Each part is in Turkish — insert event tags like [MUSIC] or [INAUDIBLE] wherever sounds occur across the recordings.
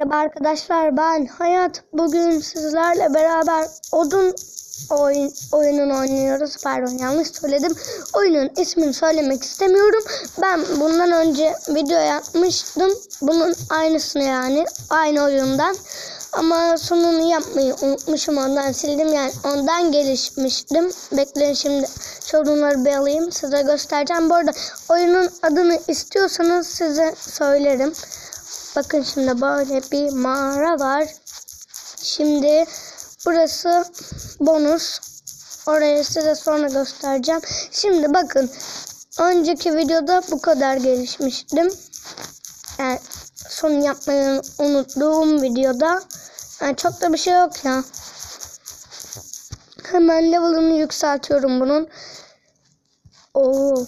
Merhaba arkadaşlar ben Hayat. Bugün sizlerle beraber odun oyun, oyununu oynuyoruz. Pardon yanlış söyledim. Oyunun ismini söylemek istemiyorum. Ben bundan önce video yapmıştım. Bunun aynısını yani. Aynı oyundan. Ama sonunu yapmayı unutmuşum. Ondan sildim yani. Ondan gelişmiştim. Bekleyin şimdi sorunları bir alayım. Size göstereceğim. Bu arada oyunun adını istiyorsanız size söylerim. Bakın şimdi böyle bir mağara var. Şimdi burası bonus. Orayı size sonra göstereceğim. Şimdi bakın. Önceki videoda bu kadar gelişmiştim. Yani son yapmayı unuttuğum videoda. Yani çok da bir şey yok ya. Hemen level'ını yükseltiyorum bunun. Oo.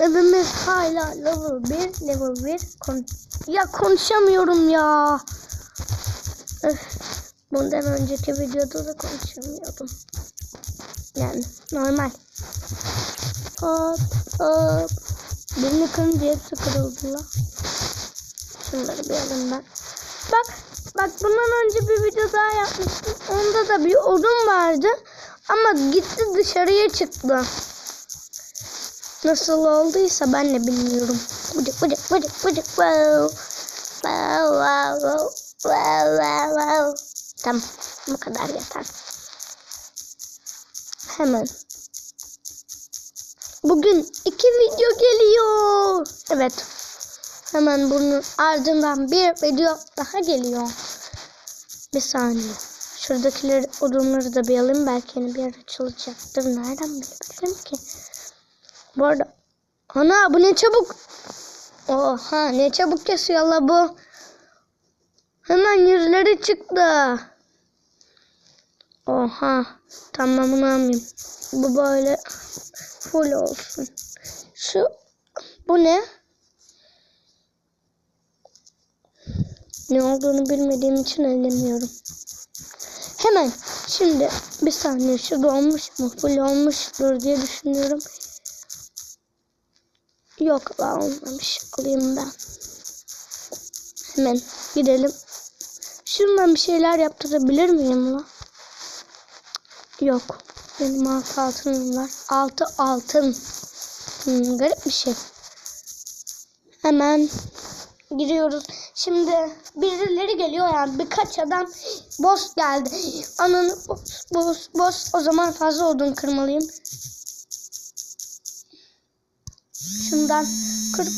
Evimiz hala level 1, level 1. Kon ya konuşamıyorum ya. Öf. Bundan önceki videoda da konuşamıyordum. Yani normal. Hop hop. Birini kırınca hepsi kırıldı la. Şunları bir alayım ben. Bak bak bundan önce bir video daha yapmıştım. Onda da bir odun vardı. Ama gitti dışarıya çıktı. Nasıl olduysa ben de bilmiyorum. Bıcık bıcık bıcık bıcık wow. Wow wow wow. Wow wow wow. Tamam bu kadar yeter. Hemen. Bugün iki video geliyor. Evet. Hemen bunun ardından bir video daha geliyor. Bir saniye. Şuradakileri odunları da bir alayım. Belki yeni bir yer açılacaktır. Nereden bilebilirim ki? Bu arada ana bu ne çabuk. Oha ne çabuk kesiyor la bu. Hemen yüzleri çıktı. Oha tamam bunu almayayım. Bu böyle full olsun. Şu bu ne? Ne olduğunu bilmediğim için ellemiyorum. Hemen şimdi bir saniye şu dolmuş mu full olmuştur diye düşünüyorum. Yok la olmamış. Alayım ben. Hemen gidelim. Şundan bir şeyler yaptırabilir miyim la? Yok. Benim altı altınım var. Altı altın. Hmm, garip bir şey. Hemen giriyoruz. Şimdi birileri geliyor yani birkaç adam boss geldi. Ananı boss boss boss o zaman fazla odun kırmalıyım. Şundan kır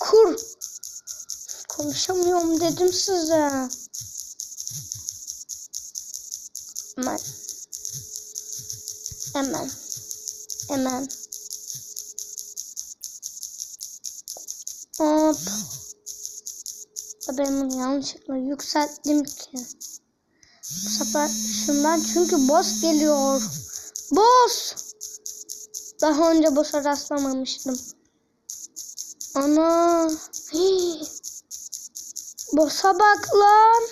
kur. Konuşamıyorum dedim size. Hemen. Hemen. Hemen. Hop. Ben bunu yanlışlıkla yükselttim ki. Bu sefer şundan çünkü boss geliyor. Boss. Daha önce boss'a rastlamamıştım. Ana. [GASPS] Hii. Boss'a bak lan.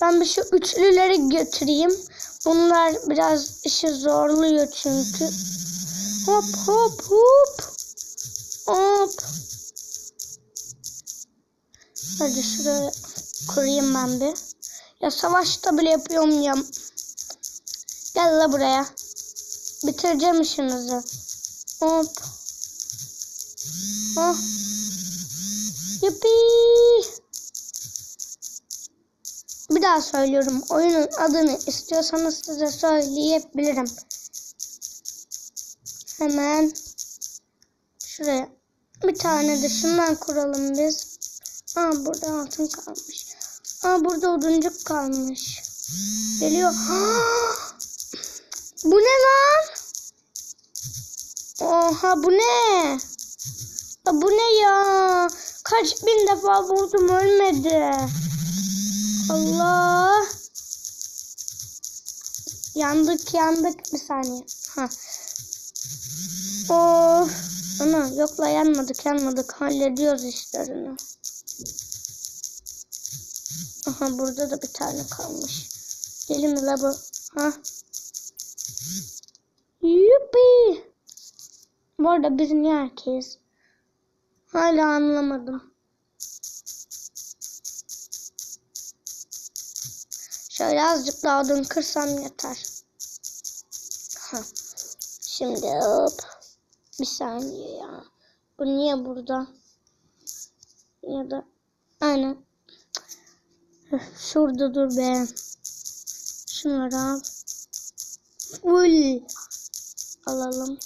Ben bir şu üçlüleri götüreyim. Bunlar biraz işi zorluyor çünkü. Hop hop hop. Hop. Hadi şuraya kurayım ben bir. Ya savaşta bile yapıyorum ya. Gel la buraya. Bitireceğim işinizi. Hop. Oh. Yuppie. Bir daha söylüyorum. Oyunun adını istiyorsanız size söyleyebilirim. Hemen şuraya bir tane de şundan kuralım biz. Aa burada altın kalmış. Aa burada oduncuk kalmış. Geliyor. [GASPS] bu ne lan? Oha bu ne? Ya bu ne ya? Kaç bin defa vurdum ölmedi. Allah. Yandık yandık bir saniye. Ha. Of. Ana yokla yanmadık yanmadık hallediyoruz işlerini. Aha burada da bir tane kalmış. Deli mi la bu? Ha? Yuppi. Bu arada biz niye erkeğiz? Hala anlamadım. Şöyle azıcık daha odun kırsam yeter. Hah. Şimdi hop. Bir saniye ya. Bu niye burada? Ya da aynen. Şurada dur be. Şunları al. Full. Alalım.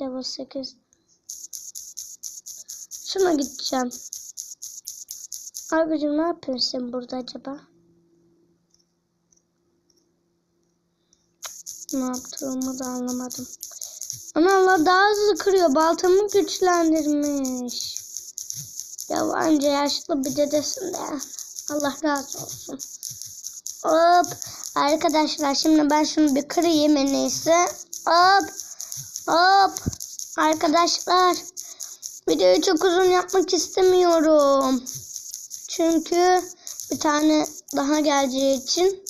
Level 8. Şuna gideceğim. Abicim ne yapıyorsun sen burada acaba? Ne yaptığımı da anlamadım. Ana Allah daha hızlı kırıyor. Baltamı güçlendirmiş. Yalancı yaşlı bir dedesin de. Allah razı olsun. Hop. Arkadaşlar şimdi ben şunu bir kırayım en iyisi. Hop. Hop. Arkadaşlar. Videoyu çok uzun yapmak istemiyorum. Çünkü bir tane daha geleceği için.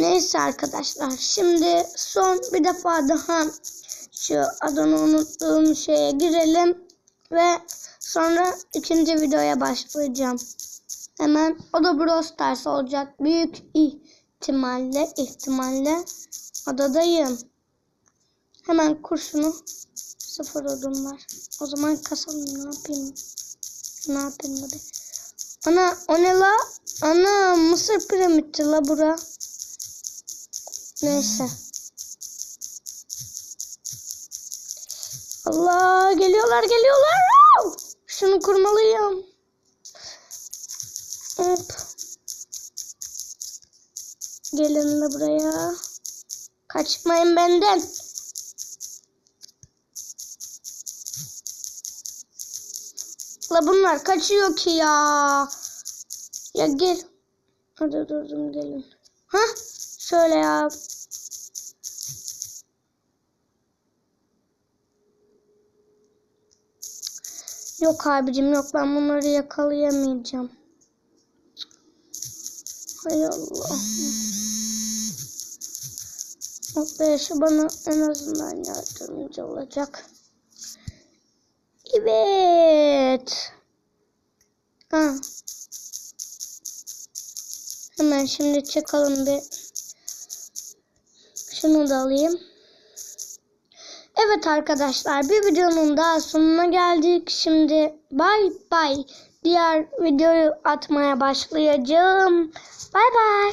Neyse arkadaşlar. Şimdi son bir defa daha şu adını unuttuğum şeye girelim. Ve sonra ikinci videoya başlayacağım. Hemen o da Brawl Stars olacak. Büyük ihtimalle ihtimalle odadayım. Hemen kurşunu sıfır odun var. O zaman kasalım ne yapayım? Ne yapayım hadi. Ana o ne la? Ana Mısır piramidi la bura. Neyse. Allah geliyorlar geliyorlar. Şunu kurmalıyım. Hop. Gelin de buraya. Kaçmayın benden. La bunlar kaçıyor ki ya. Ya gel. Hadi durdum gelin. Ha? Şöyle ya. Yok abicim yok ben bunları yakalayamayacağım. Hay Allah. Mutlu yaşı bana en azından yardımcı olacak. Evet. Ha. Hemen şimdi çıkalım bir. Şunu da alayım. Evet arkadaşlar bir videonun daha sonuna geldik. Şimdi bay bay. Diğer videoyu atmaya başlayacağım. Bay bay.